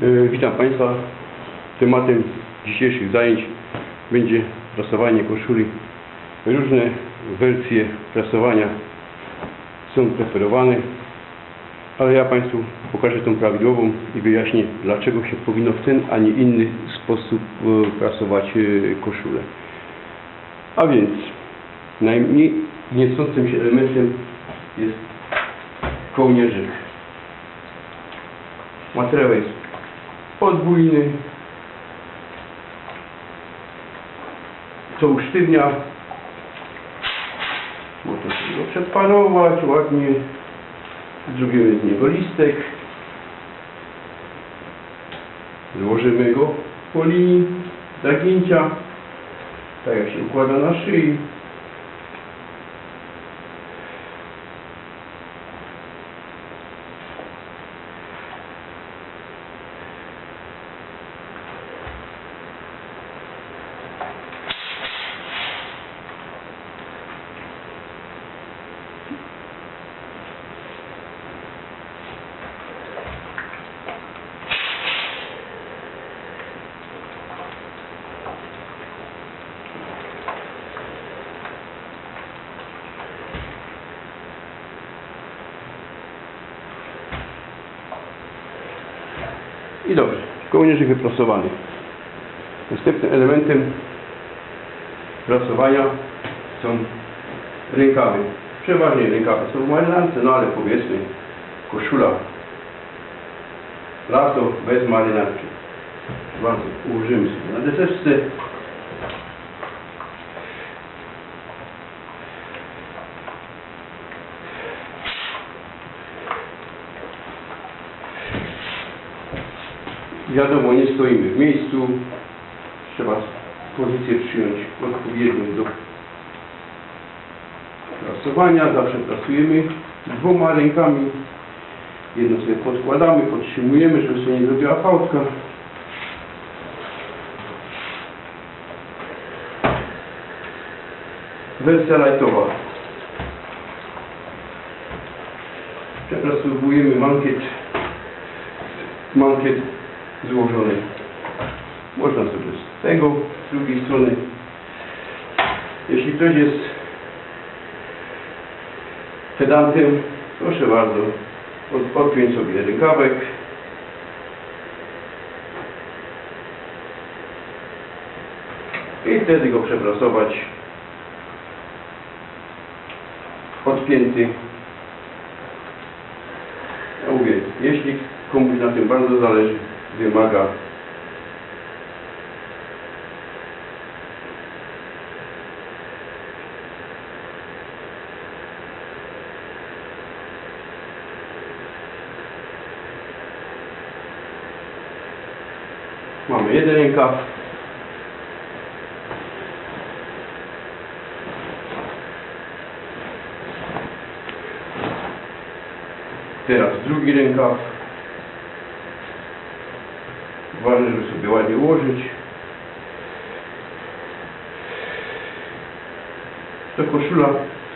E, Witam Państwa. Tematem dzisiejszych zajęć będzie prasowanie koszuli. Różne wersje prasowania są preferowane, ale ja Państwu pokażę tą prawidłową i wyjaśnię, dlaczego się powinno w ten, a nie inny sposób e, prasować e, koszulę. A więc najmniej niecącym się elementem jest kołnierzyk. Materiał jest podwójny, co usztywnia. Można sobie go przeparować ładnie. Zrobimy z niego listek. Złożymy go po linii zagięcia, tak jak się układa na szyi. I dobrze, kołnierzyk wyprasowany. Następnym elementem prasowania są rękawy. Przeważnie rękawy są w marynarce, no ale powiedzmy koszula lato bez marynarki. Bardzo ułożymy sobie na deseczce. Wiadomo, nie stoimy w miejscu. Trzeba pozycję przyjąć odpowiednią do prasowania. Zawsze pracujemy dwoma rękami. Jedną sobie podkładamy, podtrzymujemy, żeby sobie nie zrobiła fałdka. Wersja lightowa. Przepracowujemy mankiet, mankiet złożony. Można sobie z tego, z drugiej strony. Jeśli ktoś jest pedantem, proszę bardzo, od, odpiąć sobie rękawek. I wtedy go przeprasować. Odpięty. Ja mówię, jeśli komuś na tym bardzo zależy, wymaga Mamy jeden rękaw. Teraz drugi rękaw. Żeby sobie ładnie ułożyć. To koszula,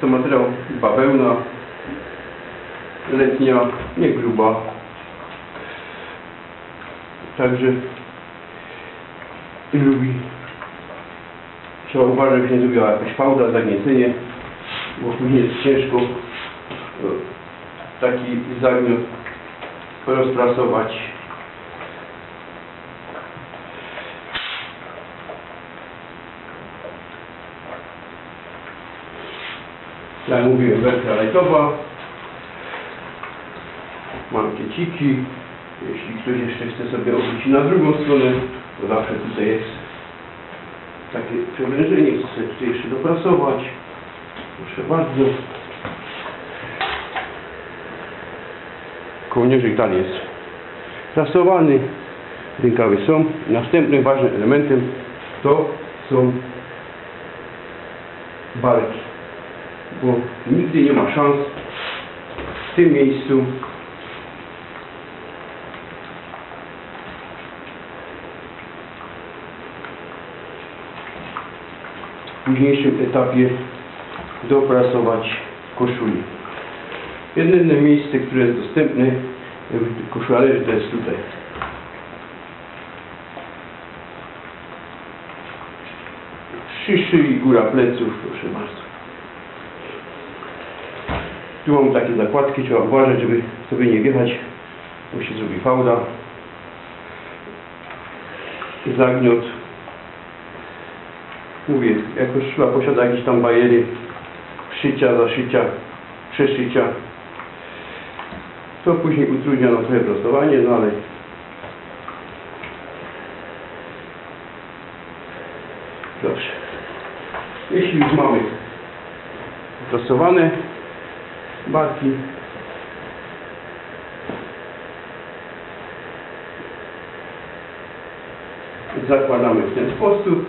to materiał bawełna, letnia, nie gruba. Także lubi. Trzeba uważać, żeby nie zrobiła jakaś fałda, zagniecenie, bo później jest ciężko e, taki zagniot rozprasować. Jak mówiłem, wersja lightowa. Mam kieciki. Jeśli ktoś jeszcze chce sobie obrócić na drugą stronę, to zawsze tutaj jest takie przewężenie. Chcę sobie tutaj jeszcze doprasować. Proszę bardzo. Kołnierzyk dalej jest prasowany. Rękawy są. Następnym ważnym elementem to są barki bo nigdy nie ma szans w tym miejscu w późniejszym etapie dopracować koszuli. Jedyne miejsce, które jest dostępne w koszularze to jest tutaj. Przy szyi góra pleców, proszę bardzo. Tu mam takie zakładki, trzeba uważać, żeby sobie nie wjechać, bo się zrobi fałda. Zagniot. Mówię, jak koszula posiada jakieś tam bariery, szycia, zaszycia, przeszycia, to później utrudnia nam trochę prostowanie, no ale dobrze. Jeśli już mamy prostowane barki, zakładamy w ten sposób.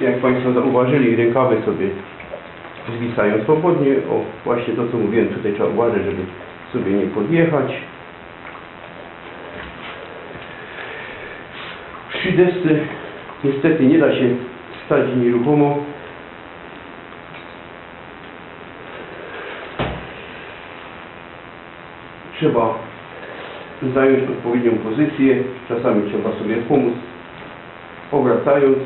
Jak Państwo zauważyli, rękawy sobie zwisają swobodnie. O, właśnie to co mówiłem, tutaj trzeba uważać, żeby sobie nie podjechać. Przy desce niestety nie da się stać nieruchomo. Trzeba zająć odpowiednią pozycję. Czasami trzeba sobie pomóc, obracając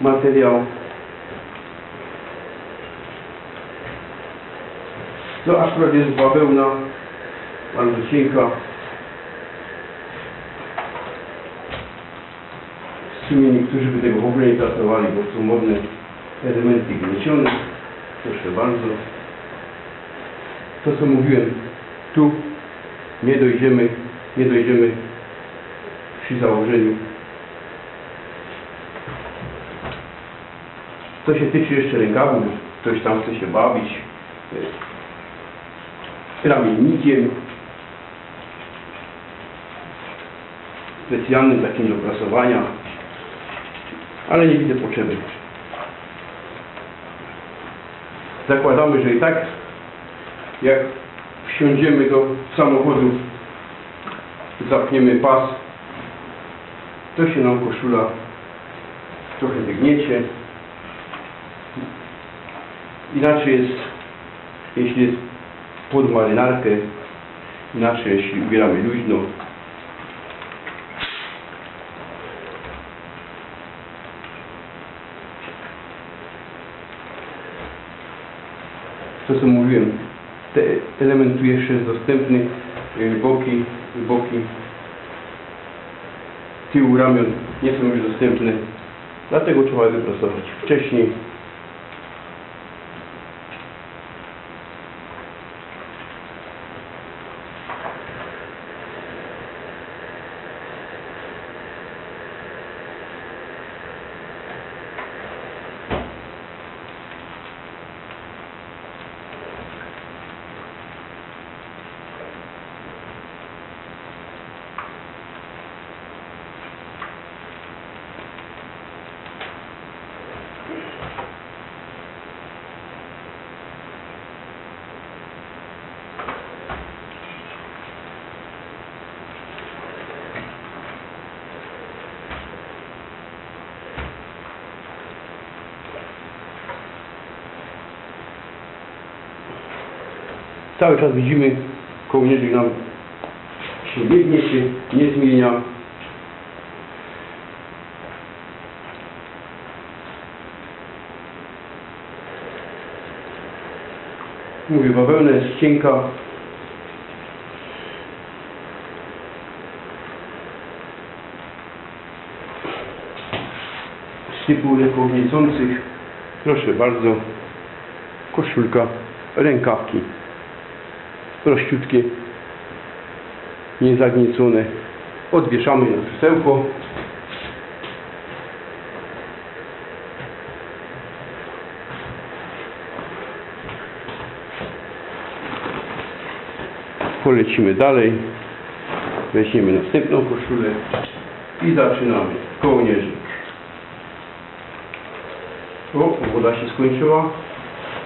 materiał. To akurat jest bawełna, bardzo cienka. W sumie niektórzy by tego w ogóle nie pracowali, bo są modne elementy gniecione. Proszę bardzo. To co mówiłem, tu nie dojdziemy, nie dojdziemy przy założeniu Co się tyczy jeszcze rękawów, ktoś tam chce się bawić ramiennikiem specjalnym takim do prasowania, ale nie widzę potrzeby. Zakładamy, że i tak jak wsiądziemy do samochodu, zapniemy pas, to się nam koszula trochę wygniecie. Inaczej jest, jeśli jest pod marynarkę, inaczej jeśli ubieramy luźno. Co mówiłem, te element tu jeszcze jest dostępny, y, boki, boki tyłu ramion nie są już dostępne, dlatego trzeba wyprostować wcześniej. Cały czas widzimy, kołnierzyk nam się nie gniecie, nie zmienia. Mówię, bawełna jest cienka. Typu lekowniecących. Proszę bardzo. Koszulka, rękawki prościutkie, niezagniecone. Odwieszamy na krzesełko. Polecimy dalej. Weźmiemy następną koszulę i zaczynamy. Kołnierzyk. O, woda się skończyła.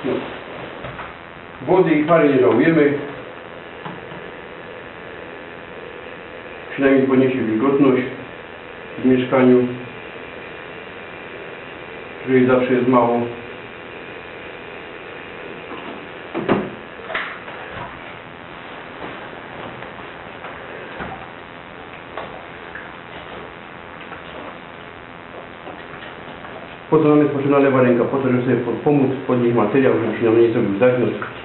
No. Wody i pary nie żałujemy. przynajmniej podniesie wilgotność w mieszkaniu, której zawsze jest mało. Po to nam jest lewa ręka, po to, żeby sobie pomóc podnieść materiał, żeby przynajmniej zrobił zakręt.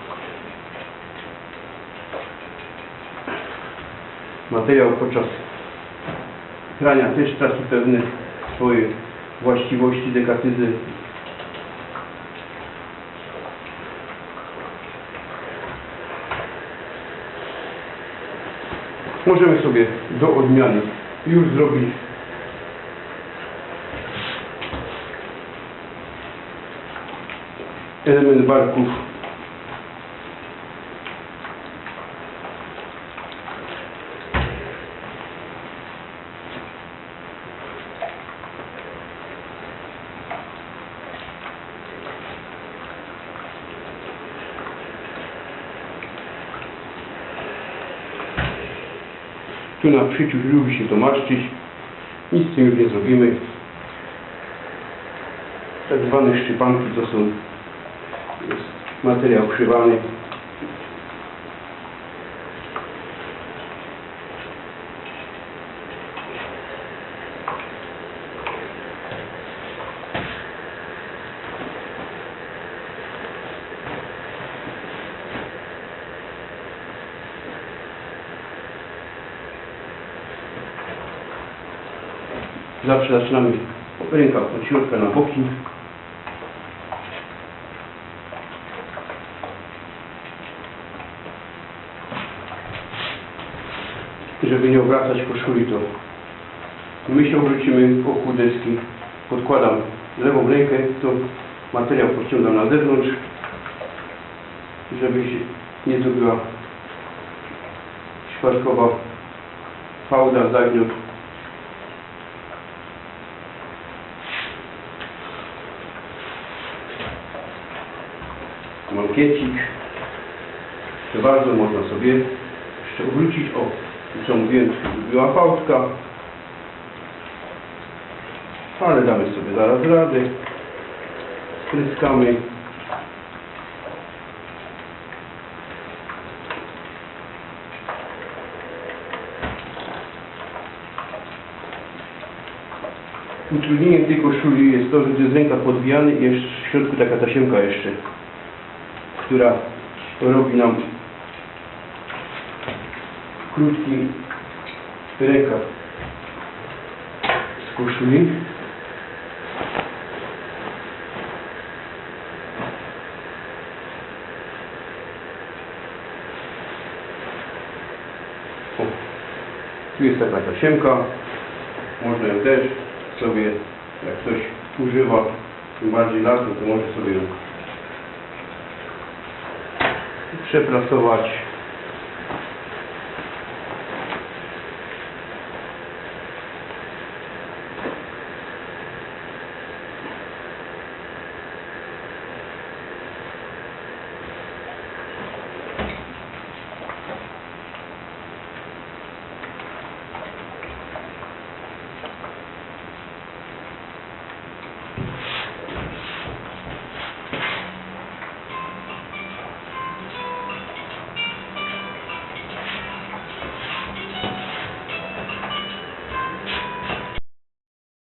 Materiał podczas prania też traci pewne swoje właściwości dekatyzy. Możemy sobie do odmiany już zrobić element barków Tu na przyciu lubi się to maszczyć. Nic z tym już nie zrobimy. Tak zwane szczypanki to są jest materiał krzywany. Zawsze zaczynamy ręka środka na boki. Żeby nie obracać koszuli, to my się obrócimy wokół deski. Podkładam lewą rękę, to materiał podciągam na zewnątrz, żeby się nie zrobiła szparkowa fałda, zagniót. Mankiecik. To bardzo można sobie jeszcze obrócić. O, co mówiłem, była fałdka. Ale damy sobie zaraz radę. Spryskamy. Utrudnieniem tej koszuli jest to, że to jest ręka podwijany i jeszcze w środku taka tasiemka jeszcze która robi nam krótki rękaw z koszuli. Tu jest taka tasiemka, można ją też sobie, jak ktoś używa, tym bardziej lasu, to może sobie ją przeprasować